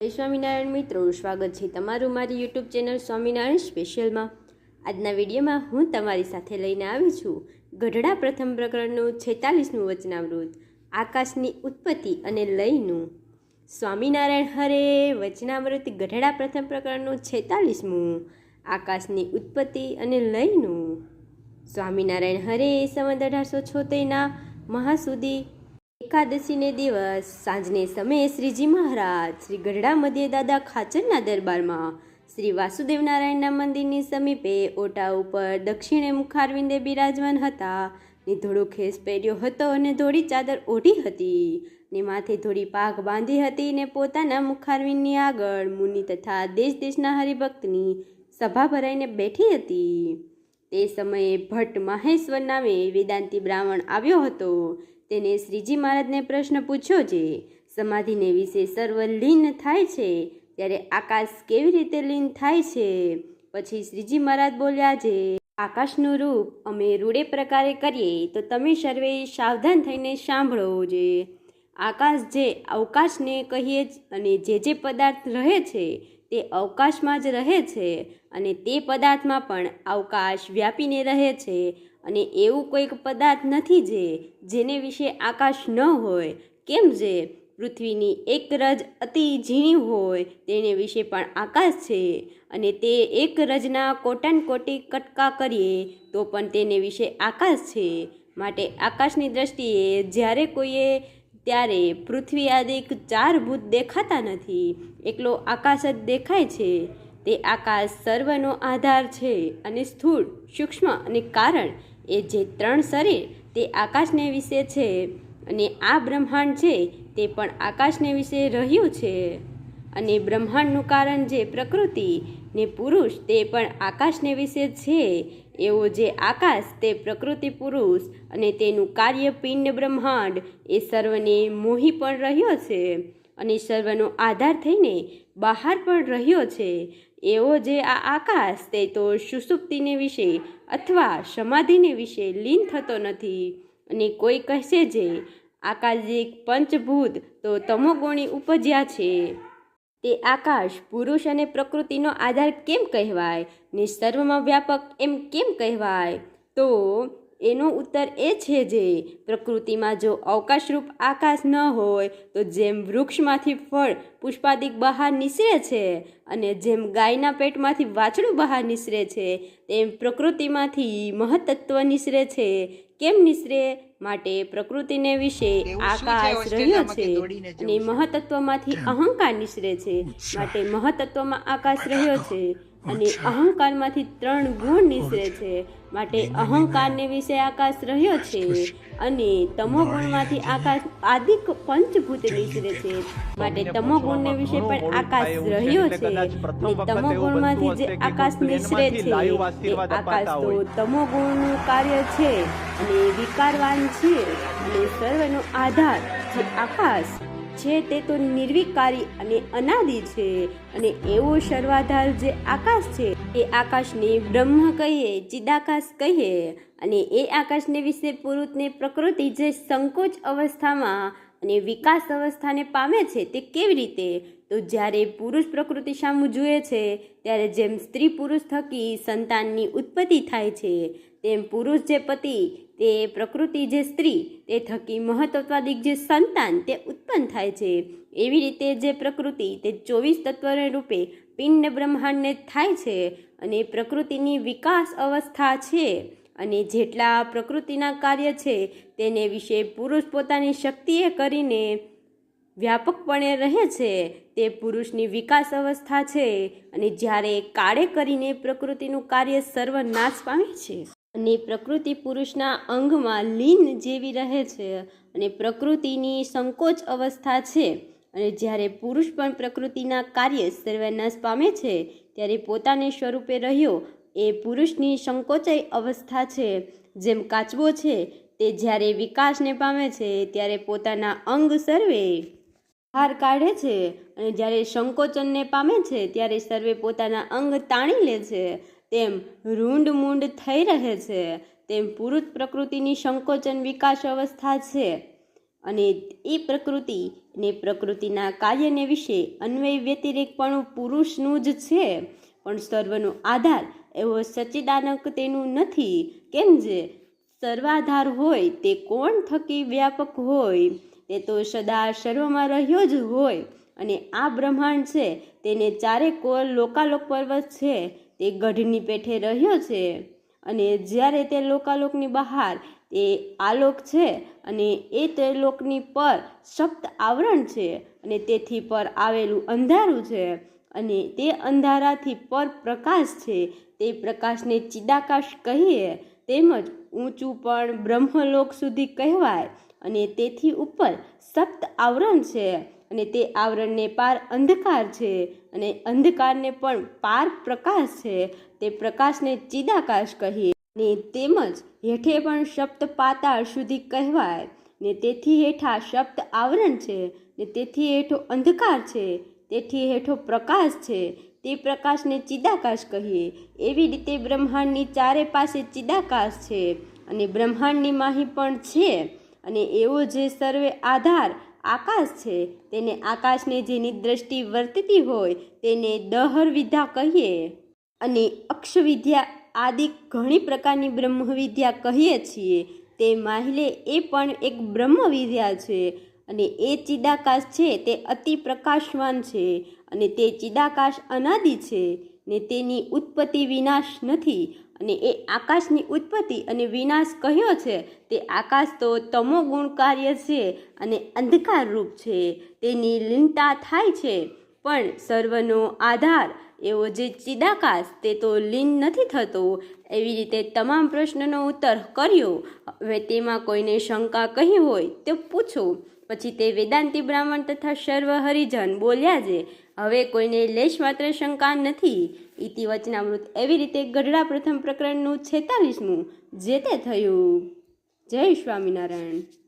જય સ્વામિનારાયણ મિત્રો, સ્વાગત છે તમારું મારી યુટ્યુબ ચેનલ સ્વામિનારાયણ સ્પેશિયલમાં આજના વિડીયોમાં હું તમારી સાથે લઈને આવી છું ગઢડા પ્રથમ પ્રકરણનું છેતાલીસનું વચનામૃત આકાશની ઉત્પત્તિ અને લયનું. સ્વામિનારાયણ હરે વચનામૃત ગઢડા પ્રથમ પ્રકરણનું છેતાલીસમું, આકાશની ઉત્પત્તિ અને લયનું. સ્વામિનારાયણ હરે, સંવત અઢારસો છોતેરના મહાસુદી એકાદશીને દિવસ સાંજને સમયે શ્રીજી મહારાજ શ્રી ગઢડા મધ્ય દાદા ખાચરના દરબારમાં શ્રી વાસુદેવ નારાયણના મંદિરની સમીપે ઓટા ઉપર દક્ષિણે મુખારવિંદે બિરાજમાન હતા. ને ધોળો ખેસ પહેર્યો હતો અને ધોળી ચાદર ઓઢી હતી. ને માથે ધોળી પાઘ બાંધી હતી ને પોતાના મુખારવિંદની આગળ મુનિ તથા દેશ દેશના હરિભક્તની સભા ભરાઈને બેઠી હતી. તે સમયે ભટ્ટ માહેશ્વર નામે વેદાંતી બ્રાહ્મણ આવ્યો હતો. તેને શ્રીજી મહારાજને પ્રશ્ન પૂછ્યો છે સમાધિને વિશે સર્વ લીન થાય છે? ત્યારે આકાશ કેવી રીતે લીન થાય છે? પછી શ્રીજી મહારાજ બોલ્યા છે આકાશનું રૂપ અમે રૂડે પ્રકારે કરીએ, તો તમે સર્વે સાવધાન થઈને સાંભળો જે. આકાશ જે અવકાશને કહીએ અને જે જે પદાર્થ રહે છે તે અવકાશમાં જ રહે છે અને તે પદાર્થમાં પણ અવકાશ વ્યાપીને રહે છે અને એવું કોઈક પદાર્થ નથી જે જેને વિશે આકાશ ન હોય. કેમ જે? પૃથ્વીની એક રજ અતિ ઝીણી હોય તેને વિશે પણ આકાશ છે અને તે એક રજના કોટાન કોટી કટકા કરીએ તો પણ તેને વિશે આકાશ છે. માટે આકાશની દ્રષ્ટિએ જ્યારે કોઈએ ત્યારે પૃથ્વી આદિક ચાર ભૂત દેખાતા નથી. એકલો આકાશ જ દેખાય છે. તે આકાશ સર્વનો આધાર છે અને સ્થૂળ, સૂક્ષ્મ અને કારણ. એ જે ત્રણ શરીર તે આકાશને વિશે છે અને આ બ્રહ્માંડ છે તે પણ આકાશને વિશે રહ્યું છે. અને બ્રહ્માંડનું કારણ જે પ્રકૃતિ ને પુરુષ તે પણ આકાશને વિશે છે. એવો જે આકાશ, તે પ્રકૃતિ પુરુષ અને તેનું કાર્ય પિંડ બ્રહ્માંડ, એ સર્વને મોહી પણ રહ્યો છે અને સર્વનો આધાર થઈને બહાર પણ રહ્યો છે. એવો જે આ આકાશ, તે તો સુસુપ્તિને વિશે અથવા સમાધિને વિશે લીન થતો નથી. અને કોઈ કહેશે જે આકાશિક પંચભૂત, તો તમોગુણી ઉપજ્યા છે. તે આકાશ, પુરુષ અને પ્રકૃતિનો આધાર કેમ કહેવાય? ને સર્વમાં વ્યાપક એમ કેમ કહેવાય? તો એનો ઉત્તર એ છે જે, પ્રકૃતિમાં જો અવકાશરૂપ આકાશ ન હોય, તો જેમ વૃક્ષમાંથી ફળ પુષ્પાદિક બહાર નીસરે છે અને જેમ ગાયના પેટમાંથી વાછડું બહાર નીસરે છે, તેમ પ્રકૃતિમાંથી મહતત્વ નીસરે છે. કેમ નિસરે? માટે પ્રકૃતિને વિશે આકાશ રહ્યો છે અને મહતત્વમાંથી અહંકાર નિસરે છે. માટે મહતત્વમાં આકાશ રહ્યો છે અને અહંકારમાંથી ત્રણ ગુણ નિસરે છે. માટે અહંકારને વિશે આકાશ રહ્યો છે અને તમોગુણમાંથી આકાશ આદિક પંચભૂત નિસરે છે. માટે તમોગુણને વિશે પણ આકાશ રહ્યો છે. તમો ગુણમાંથી જે આકાશ નિસરે છે આકાશ તો તમો ગુણનું કાર્ય છે. અને વિકારવાન છે અને સર્વનો આધાર જે આકાશ છે તે તો નિર્વિકારી અને અનાદિ છે અને એવો સર્વાધાર જે આકાશ છે, એ આકાશને બ્રહ્મ કહીએ, ચિદાકાશ કહીએ અને એ આકાશને વિશે પુરુતને પ્રકૃતિ જે સંકોચ અવસ્થામાં અને વિકાસ અવસ્થાને પામે છે તે કેવી રીતે? તો જ્યારે પુરુષ પ્રકૃતિ સામું જુએ છે, ત્યારે જેમ સ્ત્રી પુરુષ થકી સંતાનની ઉત્પત્તિ થાય છે, તેમ પુરુષ જે પતિ, તે પ્રકૃતિ જે સ્ત્રી, તે થકી મહત્વત્વાદિક જે સંતાન, તે ઉત્પન્ન થાય છે. એવી રીતે જે પ્રકૃતિ, તે ચોવીસ તત્વને રૂપે પિંડ બ્રહ્માંડને થાય છે અને પ્રકૃતિની વિકાસ અવસ્થા છે. અને જેટલા પ્રકૃતિના કાર્ય છે, તેને વિશે પુરુષ પોતાની શક્તિએ કરીને વ્યાપકપણે રહે છે. તે પુરુષની વિકાસ અવસ્થા છે અને જ્યારે કાળે કરીને પ્રકૃતિનું કાર્ય સર્વનાશ પામે છે અને પ્રકૃતિ પુરુષના અંગમાં લીન જેવી રહે છે અને પ્રકૃતિની સંકોચ અવસ્થા છે અને જ્યારે પુરુષ પણ પ્રકૃતિના કાર્ય સર્વનાશ પામે છે, ત્યારે પોતાને સ્વરૂપે રહ્યો એ પુરુષની સંકોચાઈ અવસ્થા છે. જેમ કાચબો છે, તે જ્યારે વિકાસને પામે છે, ત્યારે પોતાના અંગ સર્વે બહાર કાઢે છે અને જ્યારે સંકોચનને પામે છે, ત્યારે સર્વે પોતાના અંગ તાણી લે છે. તેમ રૂંડ મૂંડ થઈ રહે છે. તેમ પુરુષ પ્રકૃતિની સંકોચન વિકાસ અવસ્થા છે. અને એ પ્રકૃતિ ને પ્રકૃતિના કાર્યને વિશે અન્વય વ્યતિરેક પણ પુરુષનું જ છે. પણ સર્વનો આધાર એવો સચ્ચિદાનક તેનું નથી. કેમ જે સર્વાધાર હોય તે કોણ થકી વ્યાપક હોય? તે તો સદા સર્વમાં રહ્યો જ હોય. અને આ બ્રહ્માંડ છે, તેને ચારે કોર લોકાલોક પર્વત છે, તે ગઢની પેઠે રહ્યો છે. અને જ્યારે તે લોકાલોકની બહાર, તે આલોક છે, અને એ તે લોકની પર સપ્ત આવરણ છે, અને તેથી પર આવેલું અંધારું છે. અને તે અંધારાથી પર પ્રકાશ છે. તે પ્રકાશને ચિદાકાશ કહીએ તેમજ ઊંચું પણ બ્રહ્મલોક સુધી કહેવાય અને તેથી ઉપર સપ્ત આવરણ છે અને તે આવરણને પાર અંધકાર છે અને અંધકારને પણ પાર પ્રકાશ છે. તે પ્રકાશને ચિદાકાશ કહીએ ને તેમજ હેઠે પણ સપ્ત પાતાળ સુધી કહેવાય ને તેથી હેઠા સપ્ત આવરણ છે ને તેથી હેઠો અંધકાર છે. તેથી હેઠો પ્રકાશ છે. તે પ્રકાશને ચિદાકાશ કહીએ એવી રીતે બ્રહ્માંડની ચારે પાસે ચિદાકાશ છે અને બ્રહ્માંડની માહી પણ છે અને એવો જે સર્વે આધાર આકાશ છે, તેને આકાશને જેની દ્રષ્ટિ વર્તતી હોય, તેને દહર વિદ્યા કહીએ. અને અક્ષવિદ્યા આદિ ઘણી પ્રકારની બ્રહ્મવિદ્યા કહીએ છીએ. તે માહિલે એ પણ એક બ્રહ્મવિદ્યા છે. અને એ ચિદાકાશ છે તે અતિ પ્રકાશવાન છે અને તે ચિદાકાશ અનાદિ છે ને તેની ઉત્પત્તિ વિનાશ નથી અને એ આકાશની ઉત્પત્તિ અને વિનાશ કહ્યો છે તે આકાશ તો તમો ગુણ કાર્ય છે અને અંધકાર રૂપ છે. તેની લીનતા થાય છે, પણ સર્વનો આધાર એવો જે ચિદાકાશ તે તો લીન નથી થતો. એવી રીતે તમામ પ્રશ્નનો ઉત્તર કર્યો. હવે તેમાં કોઈને શંકા કહી હોય તો પૂછો. પછી તે વેદાંતી બ્રાહ્મણ તથા સર્વ હરિજન બોલ્યા છે હવે કોઈને લેશ માત્ર શંકા નથી. ઇતિ વચનામૃત એવી રીતે ગઢડા પ્રથમ પ્રકરણનું છેતાલીસમું જે તે થયું. જય સ્વામિનારાયણ.